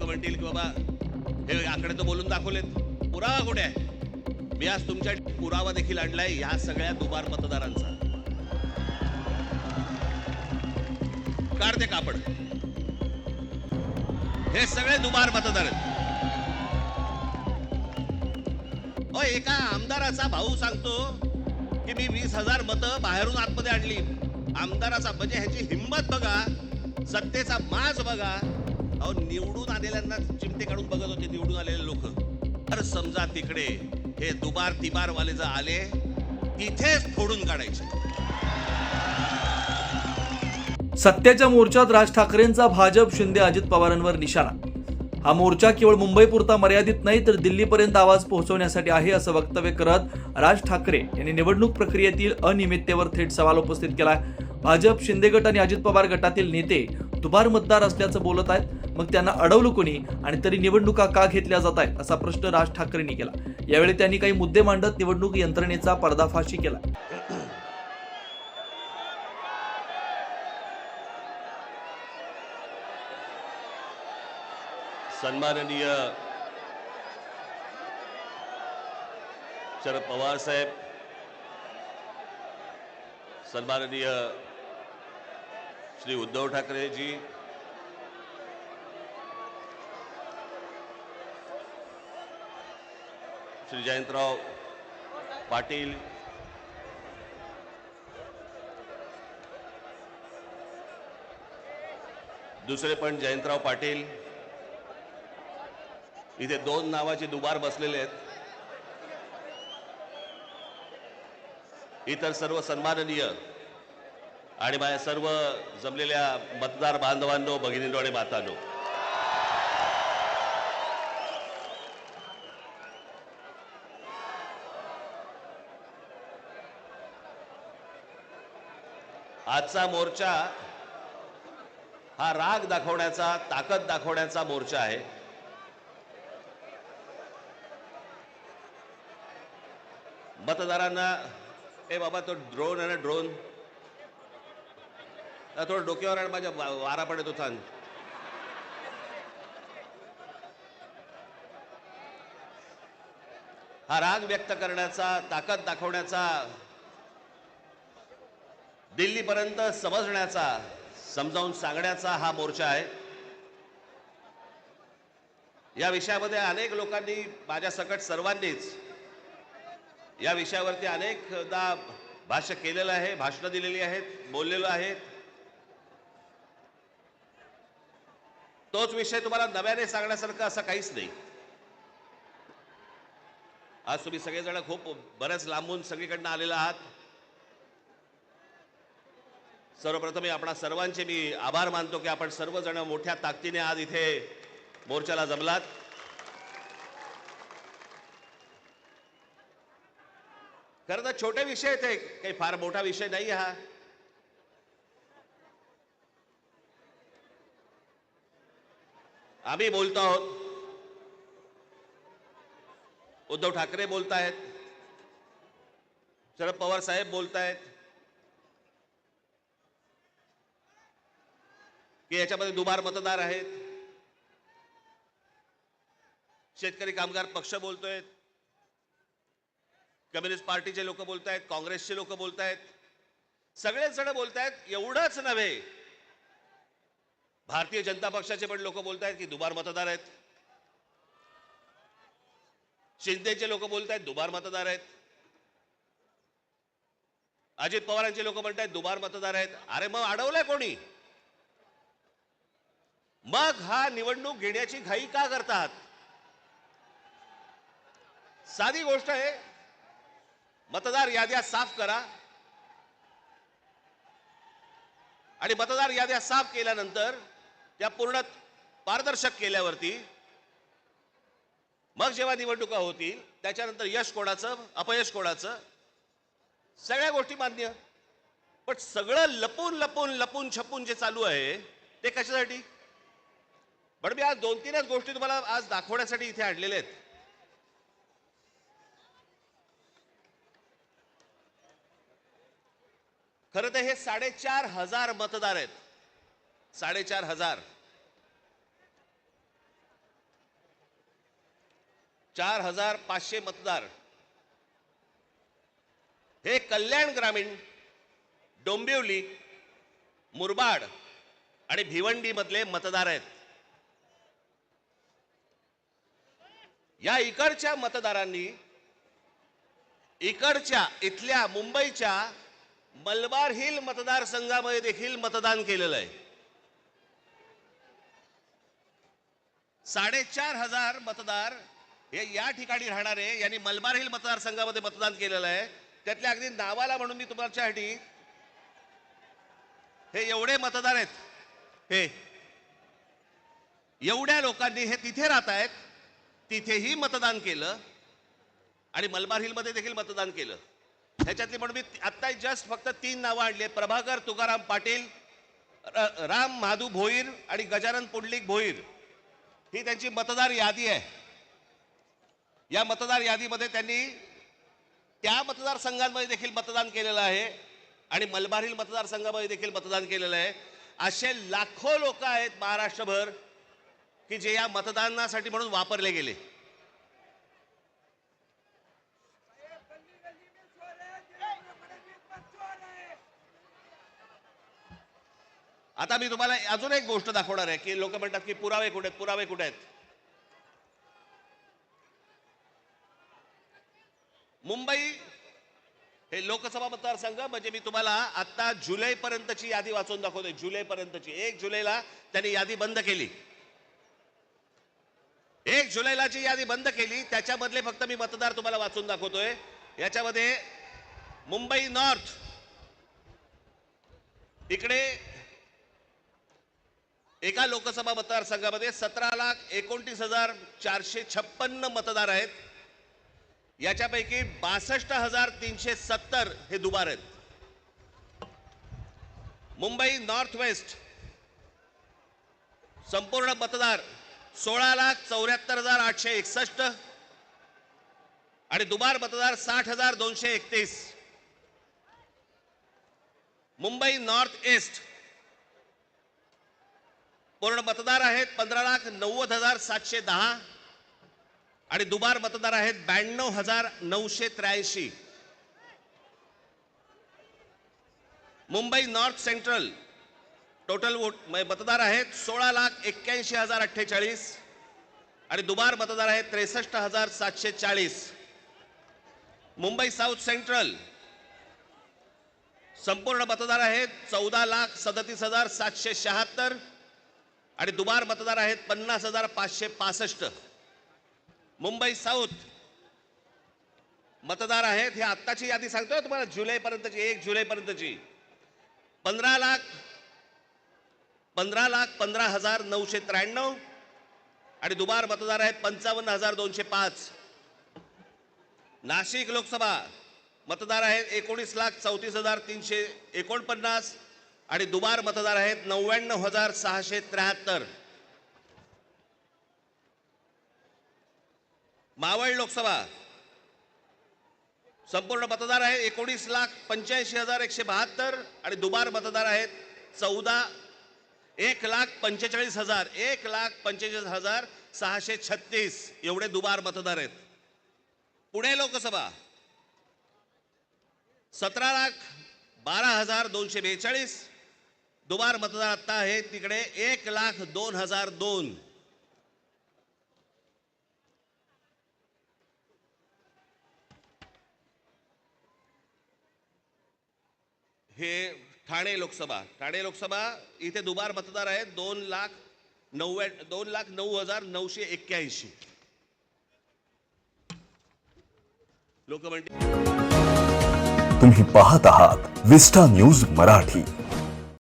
लोक म्हणतील की बाबा हे आकडे तर बोलून दाखवलेत. पुरावा कुठे आहे मी आज तुमच्या पुरावा देखील आणलाय ह्या सगळ्या दुबार मतदारांचा. काढते कापड. हे सगळे दुबार मतदार आहेत. एका आमदाराचा भाऊ सांगतो की मी वीस हजार मतं बाहेरून आतमध्ये आणली. आमदाराचा म्हणजे ह्याची हिंमत बघा सत्तेचा माज बघा. अहो निवडून आलेल्यांना चिमटे काढून बघत होते निवडून आलेले लोक. तर समजा तिकडे हे दुबार तिबार वाले जर आले तिथेच फोडून काढायचे. सत्याच्या मोर्चात राज ठाकरेंचा भाजप शिंदे अजित पवारांवर निशाणा. हा मोर्चा केवळ मुंबईपुरता मर्यादित नाही तर दिल्लीपर्यंत आवाज पोहोचवण्यासाठी आहे असं वक्तव्य करत राज ठाकरे यांनी निवडणूक प्रक्रियेतील अनियमिततेवर थेट सवाल उपस्थित केला भाजप शिंदे गट आणि अजित पवार गटातील नेते दुबार मतदार असल्याचं बोलत आहेत. मग त्यांना अडवलं कोणी आणि तरी निवडणुका का घेतल्या जात आहेत असा प्रश्न राज ठाकरेंनी केला. यावेळी त्यांनी काही मुद्दे मांडत निवडणूक यंत्रणेचा पर्दाफाशी केला. सन्माननीय शरद पवार साहेब सन्माननीय श्री उद्धव ठाकरे श्री जयंतराव पाटील. दुसरे पण जयंतराव पाटील. इथे दोन नावाचे दुबार बसलेले आहेत. इतर सर्व सन्माननीय आणि माझ्या सर्व जमलेल्या मतदार बांधवांनो भगिनींनो आणि मातांनो. आजचा मोर्चा हा राग दाखवण्याचा ताकद दाखवण्याचा मोर्चा आहे. मतदारांना ए बाबा तो ड्रोन आहे ना ड्रोन थोडं डोक्यावर आण माझ्या वारा पडत होता हा राग व्यक्त करण्याचा ताकद दाखवण्याचा दिल्लीपर्यंत समजण्याचा समजावून सांगण्याचा हा मोर्चा आहे. या विषयामध्ये अनेक लोकांनी माझ्या सकट सर्वांनीच या विषयावरती अनेकदा भाष्य केलेलं आहे भाषणं दिलेली आहेत बोललेलो आहे तोच विषय तुम्हाला नव्याने सांगण्यासारखं असं काहीच नाही. आज तुम्ही सगळेजण खूप बऱ्याच लांबून सगळीकडनं आलेला आहात. सर्वप्रथम आपणा सर्वांचे मी आभार मानतो की आपण सर्वजण मोठ्या ताकदीने आज इथे मोर्चाला जमलात. खरं तर छोटे विषय आहेत काही फार मोठा विषय नाही हा. आम्ही बोलतो आहोत. उद्धव ठाकरे बोलतायत. शरद पवार साहेब बोलतायत. की याच्यामध्ये दुबार मतदार आहेत. शेतकरी कामगार पक्ष बोलतोय कम्युनिस्ट पार्टीचे लोक बोलतायत काँग्रेसचे लोक बोलतायत. सगळेच जण बोलतायत एवढंच नव्हे. भारतीय जनता पक्षाचे पण लोक बोलतायत की दुबार मतदार आहेत. शिंदेचे लोक बोलतायत दुबार मतदार आहेत. अजित पवारांचे लोक म्हणतायत दुबार मतदार आहेत. अरे मग अडवलंय कोणी? मग हा निवडणूक घेण्याची घाई का करतात? साधी गोष्ट आहे मतदार याद्या साफ करा. आणि मतदार याद्या साफ केल्यानंतर त्या पूर्ण पारदर्शक केल्यावरती मग जेव्हा निवडणुका होतील त्याच्यानंतर यश कोणाचं अपयश कोणाचं? सगळ्या गोष्टी मान्य. पण सगळं लपून लपून लपून छपून जे चालू आहे ते कशासाठी? पण मी आज दोन तीनच गोष्टी तुम्हाला आज दाखवण्यासाठी इथे आणलेल्या आहेत. खरं तर हे साडेचार हजार मतदार आहेत. साडेचार हजार. चार हजार पाचशे मतदार. हे कल्याण ग्रामीण डोंबिवली मुरबाड आणि भिवंडी मधले मतदार आहेत. या इकडच्या मतदारांनी इकडच्या इथल्या मुंबईच्या मलबार हिल मतदारसंघामध्ये देखील मतदान केलेलं आहे. साडेचार हजार मतदार हे या ठिकाणी राहणारे यांनी मलबार हिल मतदारसंघामध्ये मतदान केलेलं आहे. त्यातल्या अगदी नावाला म्हणून मी तुमच्यासाठी हे एवढे मतदार आहेत. हे एवढ्या लोकांनी हे तिथे राहत आहेत तिथेही मतदान केलं आणि मलबार हिलमध्ये देखील मतदान केलं. ह्याच्यातली म्हणून मी आत्ता जस्ट फक्त तीन नावं आणली आहेत. प्रभाकर तुकाराम पाटील र- राम माधू भोईर आणि गजानन पुंडलिक भोईर. ही त्यांची मतदार यादी आहे. या मतदार यादीमध्ये त्यांनी त्या मतदारसंघांमध्ये देखील मतदान केलेलं आहे आणि मलबार हिल मतदारसंघामध्ये देखील मतदान केलेलं आहे. असे लाखो लोक आहेत महाराष्ट्रभर. की जे या मतदानासाठी म्हणून वापरले गेले. आता मी तुम्हाला अजून एक गोष्ट दाखवणार आहे की लोक म्हणतात की पुरावे कुठे आहेत पुरावे कुठे आहेत मुंबई हे लोकसभा मतदारसंघ म्हणजे मी तुम्हाला आता जुलै पर्यंतची यादी वाचून दाखवतोय. जुलै पर्यंतची एक जुलैला त्यांनी यादी बंद केली. एक जुलैला जी यादी बंद केली. त्याच्यामधले फक्त मी मतदार तुम्हाला वाचून दाखवतोय. याच्यामध्ये मुंबई नॉर्थ. इकडे एका लोकसभा मतदारसंघामध्ये सतरा लाख एकोणतीस हजार चारशे छप्पन्न मतदार आहेत. याच्यापैकी बासष्ट हजार तीनशे सत्तर हे दुबार आहेत. Mumbai north west. संपूर्ण मतदार सोळा लाख चौऱ्याहत्तर हजार आठशे एकसष्ट आणि दुबार मतदार साठ हजार दोनशे एकतीस. Mumbai north east. पूर्ण मतदार आहेत पंधरा लाख नव्वद हजार सातशे दहा आणि दुबार मतदार आहेत ब्याण्णव हजार नऊशे त्र्याऐंशी. Mumbai north central. Total vote म्हणजे मतदार आहेत सोळा लाख एक्क्याऐंशी हजार अठ्ठेचाळीस आणि दुबार मतदार आहेत त्रेसष्ट हजार सातशे चाळीस. मुंबई साऊथ सेंट्रल संपूर्ण मतदार आहेत चौदा लाख सदतीस हजार सातशे शहात्तर आणि दुबार मतदार आहेत पन्नास हजार पाचशे पासष्ट. मुंबई साऊथ मतदार आहेत हे आत्ताची यादी सांगतोय तुम्हाला जुलैपर्यंतची एक जुलैपर्यंतची. पंधरा लाख पंधरा लाख पंधरा हजार नऊशे त्र्याण्णव आणि दुबार मतदार आहेत पंचावन्न हजार दोनशे पाच. नाशिक लोकसभा मतदार आहेत एकोणीस लाख चौतीस हजार तीनशे एकोणपन्नास आणि दुबार मतदार आहेत नव्याण्णव हजार सहाशे त्र्याहत्तर. मावळ लोकसभा संपूर्ण मतदार आहे एकोणीस लाख पंच्याऐंशी हजार एकशे बहात्तर आणि दुबार मतदार आहेत चौदा एक लाख पंचेचाळीस हजार एक लाख पंचेचाळीस हजार सहाशे छत्तीस एवढे दुबार मतदार आहेत. पुणे लोकसभा सतरा लाख बारा हजार दोनशे बेचाळीस दुबार मतदार आत्ता आहे तिकडे एक लाख दोन हजार दोन. हे ठाणे लोकसभा ठाणे लोकसभा इथे दुबार मतदार आहेत दोन लाख नव्या दोन लाख नऊ हज़ार नऊशे एक्क्याऐंशी. लोक म्हणते तुम्ही पाहत आहात विस्टा न्यूज़ मराठी.